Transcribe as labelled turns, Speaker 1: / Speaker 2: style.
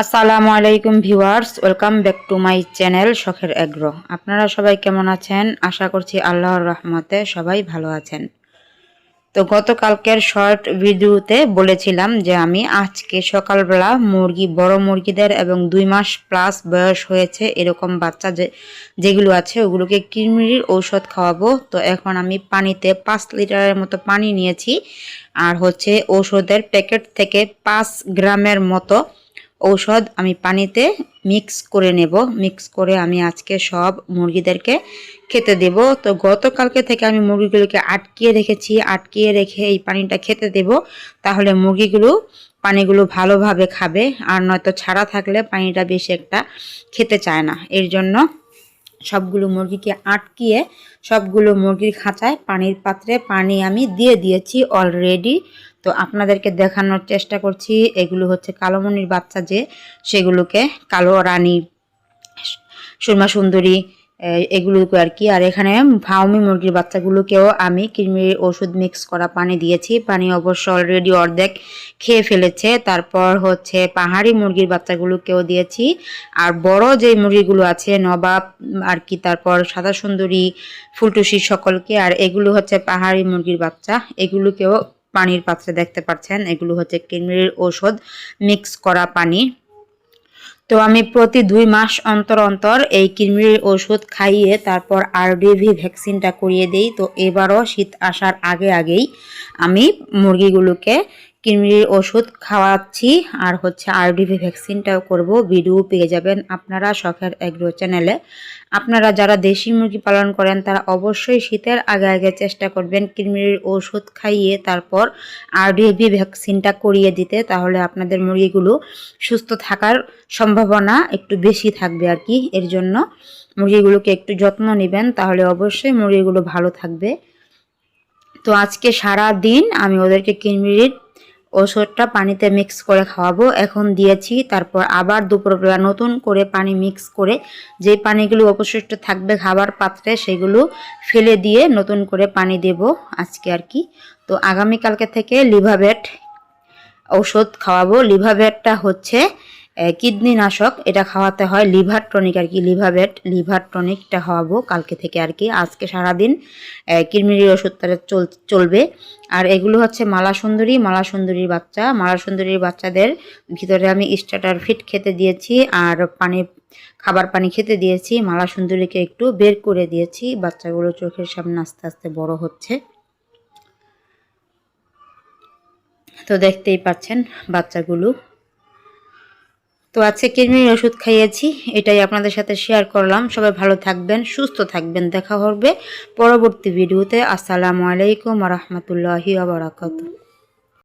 Speaker 1: আসসালামু আলাইকুম viewers, welcome back to my channel শখের এগ্রো। আপনারা সবাই কেমন আছেন? আশা করছি আল্লাহর রহমতে সবাই ভালো আছেন। তো গতকালকের শর্ট ভিডিওতে বলেছিলাম যে আমি আজকে সকালবেলা মুরগি, বড় মুরগিদের এবং দুই মাস প্লাস বয়স হয়েছে এরকম বাচ্চা যে, যেগুলো আছে, ওগুলোকে কৃমির ঔষধ খাওয়াবো। তো এখন আমি পানিতে পাঁচ লিটারের মতো পানি নিয়েছি। আর হচ্ছে ঔষধের প্যাকেট থেকে পাঁচ গ্রামের মতো ঔষধ আমি পানিতে মিক্স করে নেব। মিক্স করে আমি আজকে সব মুরগিদেরকে খেতে দেব। তো গতকালকে থেকে আমি মুরগিগুলোকে আটকিয়ে রেখেছি। আটকিয়ে রেখে এই পানিটা খেতে দেব। তাহলে মুরগিগুলো পানিগুলো ভালোভাবে খাবে। আর নয়তো ছাড়া থাকলে পানিটা বেশি একটা খেতে চায় না। এর জন্য সবগুলো মুরগিকে আটকিয়ে সবগুলো মুরগির খাঁচায় পানির পাত্রে পানি আমি দিয়ে দিয়েছি অলরেডি। তো আপনাদেরকে দেখানোর চেষ্টা করছি, এগুলো হচ্ছে কালোমনির বাচ্চা যে, সেগুলোকে কালো রানী, সুরমা সুন্দরী এগুলোকে আর কি। আর এখানে ফাউমি মুরগির বাচ্চাগুলোকেও আমি কৃমির ওষুধ মিক্স করা পানি দিয়েছি। পানি অবশ্য অলরেডি অর্ধেক খেয়ে ফেলেছে। তারপর হচ্ছে পাহাড়ি মুরগির বাচ্চাগুলোকেও দিয়েছি। আর বড় যে মুরগিগুলো আছে, নবাব আর কি, তারপর সাদা সুন্দরী, ফুলটুসি সকলকে, আর এগুলো হচ্ছে পাহাড়ি মুরগির বাচ্চা। এগুলোকেও পানির পাত্রে দেখতে পাচ্ছেন। এগুলো হচ্ছে কৃমির ওষুধ মিক্স করা পানি। তো আমি প্রতি দুই মাস অন্তর অন্তর এই কৃমির ওষুধ খাইয়ে তারপর আরডিভি ভ্যাকসিনটা করিয়ে দেই। তো এবারও শীত আসার আগে আগেই আমি মুরগিগুলোকে কৃমির ওষুধ খাওয়াচ্ছি। আর হচ্ছে আরডিভি ভ্যাকসিনটাও করব। ভিডিও পেয়ে যাবেন আপনারা শখের এগ্রো চ্যানেলে আপনারা যারা দেশি মুরগি পালন করেন, তারা অবশ্যই শীতের আগে আগে চেষ্টা করবেন কৃমির ওষুধ খাইয়ে, তারপর আরডিভি ভ্যাকসিনটা করিয়ে দিতে। তাহলে আপনাদের মুরগিগুলো সুস্থ থাকার সম্ভাবনা একটু বেশি থাকবে আর কি। এর জন্য মুরগিগুলোকে একটু যত্ন নেবেন, তাহলে অবশ্যই মুরগিগুলো ভালো থাকবে। তো আজকে সারা দিন আমি ওদেরকে কিনমিরির ওষুধটা পানিতে মিক্স করে খাওয়াবো। এখন দিয়েছি, তারপর আবার দুপুরবেলা নতুন করে পানি মিক্স করে যে পানিগুলো অবশিষ্ট থাকবে খাবার পাত্রে, সেগুলো ফেলে দিয়ে নতুন করে পানি দেব আজকে আর কি। তো আগামীকালকে থেকে লিভাবেট ঔষধ খাওয়াবো। লিভাবেটটা হচ্ছে কিডনি নাশক এটা খাওয়াতে হয় লিভার টনিক আর কি লিভাবেট লিভার টনিকটা খাওয়াবো কালকে থেকে আর কি। আজকে সারাদিন কিডনির ওষুধটা চল, চলবে। আর এগুলো হচ্ছে মালা সুন্দরী মালা সুন্দরীর বাচ্চা। মালা সুন্দরীর বাচ্চাদের ভিতরে আমি স্টার্টার ফিট খেতে দিয়েছি আর পানি, খাবার পানি খেতে দিয়েছি। মালা সুন্দরীকে একটু বের করে দিয়েছি। বাচ্চাগুলো চোখের সামনে আস্তে আস্তে বড় হচ্ছে। তো দেখতেই পাচ্ছেন বাচ্চাগুলো। তো আজকে কিডনির ওষুধ খাইয়েছি, এটাই আপনাদের সাথে শেয়ার করলাম। সবাই ভালো থাকবেন, সুস্থ থাকবেন। দেখা হবে পরবর্তী ভিডিওতে আসসালামু আলাইকুম রহমতুল্লাহি আবরাকাতু